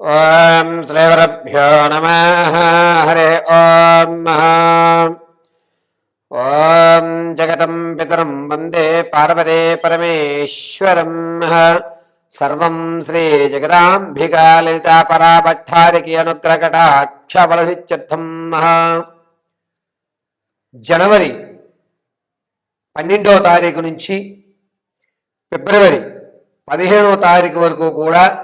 ఓం శ్రీవరభ్యో నమ హరే ఓం ఓం జగతం పితరం వందే పార్వతే పరమేశ్వరం సర్వం శ్రీ జగదాంబికా లలితా పరాభట్టారికి అనుగ్రహకటాక్షబలసిత్యర్థం జనవరి పన్నెండవ తారీఖు నుంచి ఫిబ్రవరి పదిహేనవ తారీఖు వరకు కూడా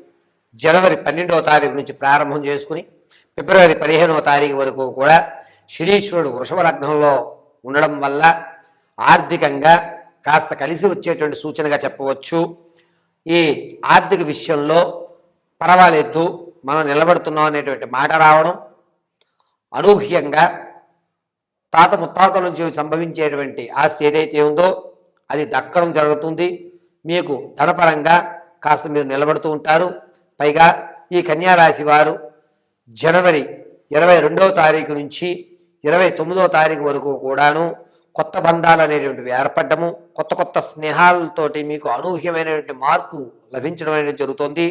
జనవరి పన్నెండవ తారీఖు నుంచి ప్రారంభం చేసుకుని ఫిబ్రవరి పదిహేనవ తారీఖు వరకు కూడా శనీశ్వరుడు వృషభ లగ్నంలో ఉండడం వల్ల ఆర్థికంగా కాస్త కలిసి వచ్చేటువంటి సూచనగా చెప్పవచ్చు. ఈ ఆర్థిక విషయంలో పర్వాలేదు మనం నిలబడుతున్నాం అనేటువంటి మాట రావడం అనూహ్యంగా తాత ముత్తాతల నుంచి సంభవించేటువంటి ఆస్తి ఏదైతే ఉందో అది దక్కడం జరుగుతుంది. మీకు ధనపరంగా కాస్త మీరు నిలబడుతూ ఉంటారు. పైగా ఈ కన్యారాశి వారు జనవరి ఇరవై రెండవ తారీఖు నుంచి ఇరవై తొమ్మిదవ తారీఖు వరకు కూడాను కొత్త బంధాలు అనేటువంటివి ఏర్పడము కొత్త కొత్త స్నేహాలతోటి మీకు అనూహ్యమైనటువంటి మార్పు లభించడం అనేది జరుగుతుంది.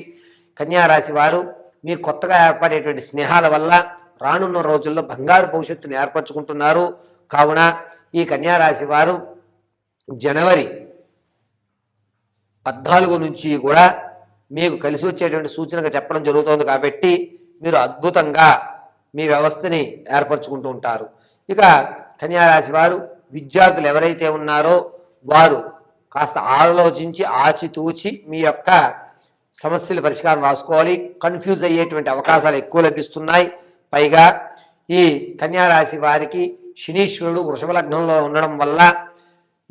కన్యారాశి వారు మీరు కొత్తగా ఏర్పడేటువంటి స్నేహాల వల్ల రానున్న రోజుల్లో బంగారు భవిష్యత్తును ఏర్పరచుకుంటున్నారు. కావున ఈ కన్యారాశి వారు జనవరి పద్నాలుగు నుంచి కూడా మీకు కలిసి వచ్చేటువంటి సూచనగా చెప్పడం జరుగుతోంది కాబట్టి మీరు అద్భుతంగా మీ వ్యవస్థని ఏర్పరచుకుంటూ ఉంటారు. ఇక కన్యారాశి వారు విద్యార్థులు ఎవరైతే ఉన్నారో వారు కాస్త ఆలోచించి ఆచితూచి మీ యొక్క సమస్యల పరిష్కారం రాసుకోవాలి. కన్ఫ్యూజ్ అయ్యేటువంటి అవకాశాలు ఎక్కువ లభిస్తున్నాయి. పైగా ఈ కన్యారాశి వారికి శనీశ్వరుడు వృషభ లగ్నంలో ఉండడం వల్ల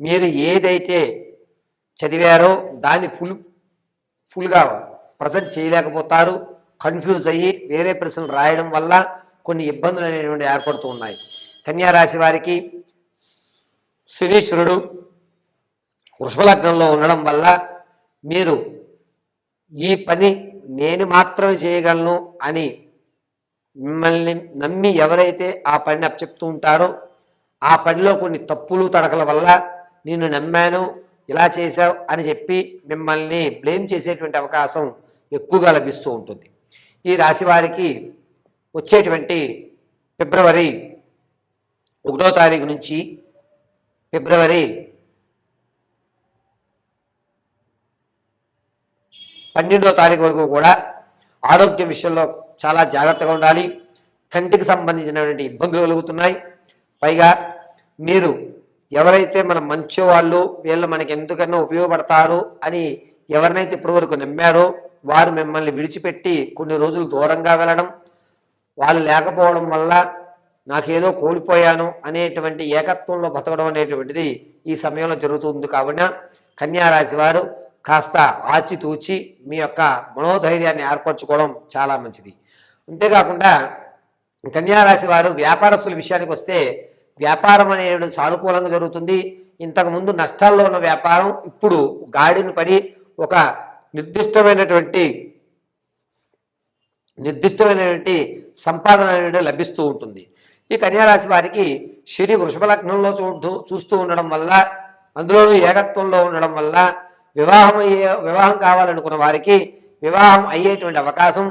మీరు ఏదైతే చదివారో దాన్ని ఫుల్ ఫుల్గా ప్రజెంట్ చేయలేకపోతారు. కన్ఫ్యూజ్ అయ్యి వేరే ప్రశ్నలు రాయడం వల్ల కొన్ని ఇబ్బందులు అనేటువంటి ఏర్పడుతూ ఉన్నాయి. కన్యారాశి వారికి శనీశ్వరుడు వృషభలగ్నంలో ఉండడం వల్ల మీరు ఈ పని నేను మాత్రమే చేయగలను అని మిమ్మల్ని నమ్మి ఎవరైతే ఆ పని అప్పచెప్తూ ఉంటారో ఆ పనిలో కొన్ని తప్పులు తడకల వల్ల నేను నమ్మాను. ఇలా చేశావు అని చెప్పి మిమ్మల్ని బ్లేమ్ చేసేటువంటి అవకాశం ఎక్కువగా లభిస్తూ ఉంటుంది. ఈ రాశి వారికి వచ్చేటువంటి ఫిబ్రవరి ఒకటో తారీఖు నుంచి ఫిబ్రవరి పన్నెండో తారీఖు వరకు కూడా ఆరోగ్య విషయంలో చాలా జాగ్రత్తగా ఉండాలి. కంటికి సంబంధించినటువంటి ఇబ్బందులు కలుగుతున్నాయి. పైగా మీరు ఎవరైతే మన మంచి వాళ్ళు వీళ్ళు మనకి ఎందుకన్నా ఉపయోగపడతారు అని ఎవరినైతే ఇప్పటివరకు నమ్మారో వారు మిమ్మల్ని విడిచిపెట్టి కొన్ని రోజులు దూరంగా వెళ్ళడం వాళ్ళు లేకపోవడం వల్ల నాకేదో కోల్పోయాను అనేటువంటి ఏకత్వంలో బతకడం అనేటువంటిది ఈ సమయంలో జరుగుతుంది. కావున కన్యారాశి వారు కాస్త ఆచితూచి మీ యొక్క మనోధైర్యాన్ని ఏర్పరచుకోవడం చాలా మంచిది. అంతేకాకుండా కన్యారాశి వారు వ్యాపారస్తుల విషయానికి వస్తే వ్యాపారం అనేది సానుకూలంగా జరుగుతుంది. ఇంతకుముందు నష్టాల్లో ఉన్న వ్యాపారం ఇప్పుడు గాడిని పడి ఒక నిర్దిష్టమైనటువంటి నిర్దిష్టమైనటువంటి సంపాదన అనేది లభిస్తూ ఉంటుంది. ఈ కన్యారాశి వారికి శని వృషభ లగ్నంలో చూస్తూ చూస్తూ ఉండడం వల్ల అందులోనూ ఏకత్వంలో ఉండడం వల్ల వివాహం అయ్యే వివాహం కావాలనుకున్న వారికి వివాహం అయ్యేటువంటి అవకాశం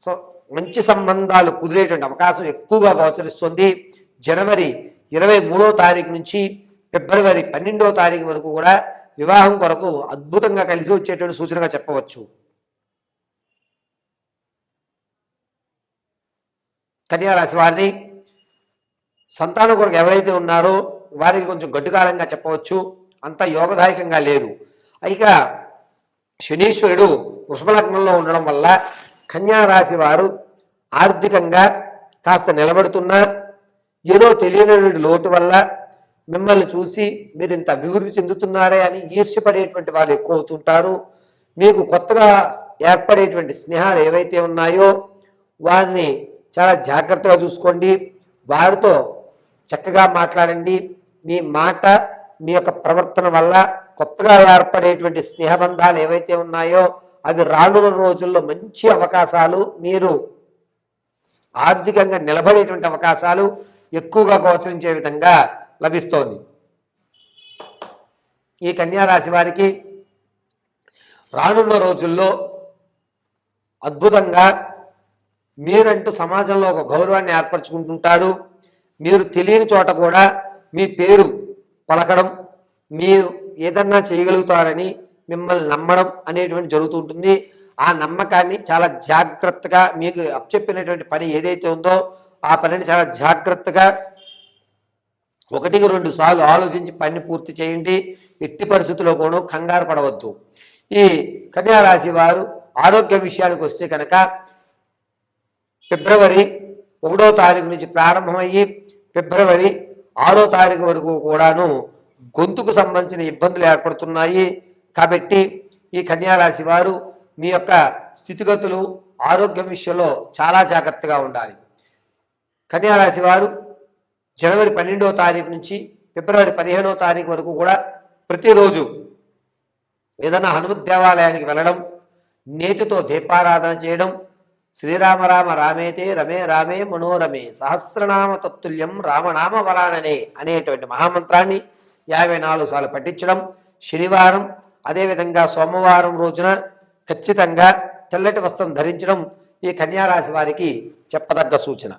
సో మంచి సంబంధాలు కుదిరేటువంటి అవకాశం ఎక్కువగా గోచరిస్తుంది. జనవరి ఇరవై మూడో తారీఖు నుంచి ఫిబ్రవరి పన్నెండో తారీఖు వరకు కూడా వివాహం కొరకు అద్భుతంగా కలిసి వచ్చేటువంటి సూచనగా చెప్పవచ్చు. కన్యారాశి వారిని సంతానం కొరకు ఎవరైతే ఉన్నారో వారికి కొంచెం గడ్డుకాలంగా చెప్పవచ్చు. అంత యోగదాయకంగా లేదు. ఇక శనీశ్వరుడు వృషభలగ్నంలో ఉండడం వల్ల కన్యారాశి వారు ఆర్థికంగా కాస్త నిలబడుతున్నా ఏదో తెలియనటువంటి లోటు వల్ల మిమ్మల్ని చూసి మీరు ఇంత అభివృద్ధి చెందుతున్నారే అని ఈర్ష్యపడేటువంటి వాళ్ళు ఎక్కువ అవుతుంటారు. మీకు కొత్తగా ఏర్పడేటువంటి స్నేహాలు ఏవైతే ఉన్నాయో వారిని చాలా జాగ్రత్తగా చూసుకోండి. వారితో చక్కగా మాట్లాడండి. మీ మాట మీ యొక్క ప్రవర్తన వల్ల కొత్తగా ఏర్పడేటువంటి స్నేహబంధాలు ఏవైతే ఉన్నాయో అవి రానున్న రోజుల్లో మంచి అవకాశాలు మీరు ఆర్థికంగా నిలబడేటువంటి అవకాశాలు ఎక్కువగా గోచరించే విధంగా లభిస్తోంది. ఈ కన్యారాశి వారికి రానున్న రోజుల్లో అద్భుతంగా మీరంటూ సమాజంలో ఒక గౌరవాన్ని ఏర్పరచుకుంటుంటారు. మీరు తెలియని చోట కూడా మీ పేరు పలకడం మీరు ఏదన్నా చేయగలుగుతారని మిమ్మల్ని నమ్మడం అనేటువంటి జరుగుతుంటుంది. ఆ నమ్మకాన్ని చాలా జాగ్రత్తగా మీకు అప్పచెప్పినటువంటి పని ఏదైతే ఉందో ఆ పనిని చాలా జాగ్రత్తగా ఒకటికి రెండు సార్లు ఆలోచించి పని పూర్తి చేయండి. ఎట్టి పరిస్థితుల్లో కూడా కంగారు పడవద్దు. ఈ కన్యారాశి వారు ఆరోగ్య విషయానికి వస్తే కనుక ఫిబ్రవరి ఒకటో తారీఖు నుంచి ప్రారంభమయ్యి ఫిబ్రవరి ఆరో తారీఖు వరకు కూడాను గొంతుకు సంబంధించిన ఇబ్బందులు ఏర్పడుతున్నాయి. కాబట్టి ఈ కన్యారాశి వారు మీ యొక్క స్థితిగతులు ఆరోగ్యం విషయంలో చాలా జాగ్రత్తగా ఉండాలి. కన్యారాశి వారు జనవరి పన్నెండవ తారీఖు నుంచి ఫిబ్రవరి పదిహేనవ తారీఖు వరకు కూడా ప్రతిరోజు ఏదైనా హనుమత్ దేవాలయానికి వెళ్ళడం నేతితో దీపారాధన చేయడం శ్రీరామ రామ రామేతే రమే రామే మనోరమే సహస్రనామ తత్తుల్యం రామనామ వరాననే అనేటువంటి మహామంత్రాన్ని యాభై నాలుగు సార్లు పఠించడం శనివారం అదేవిధంగా సోమవారం రోజున ఖచ్చితంగా తెల్లటి వస్త్రం ధరించడం ఈ కన్యారాశి వారికి చెప్పదగ్గ సూచన.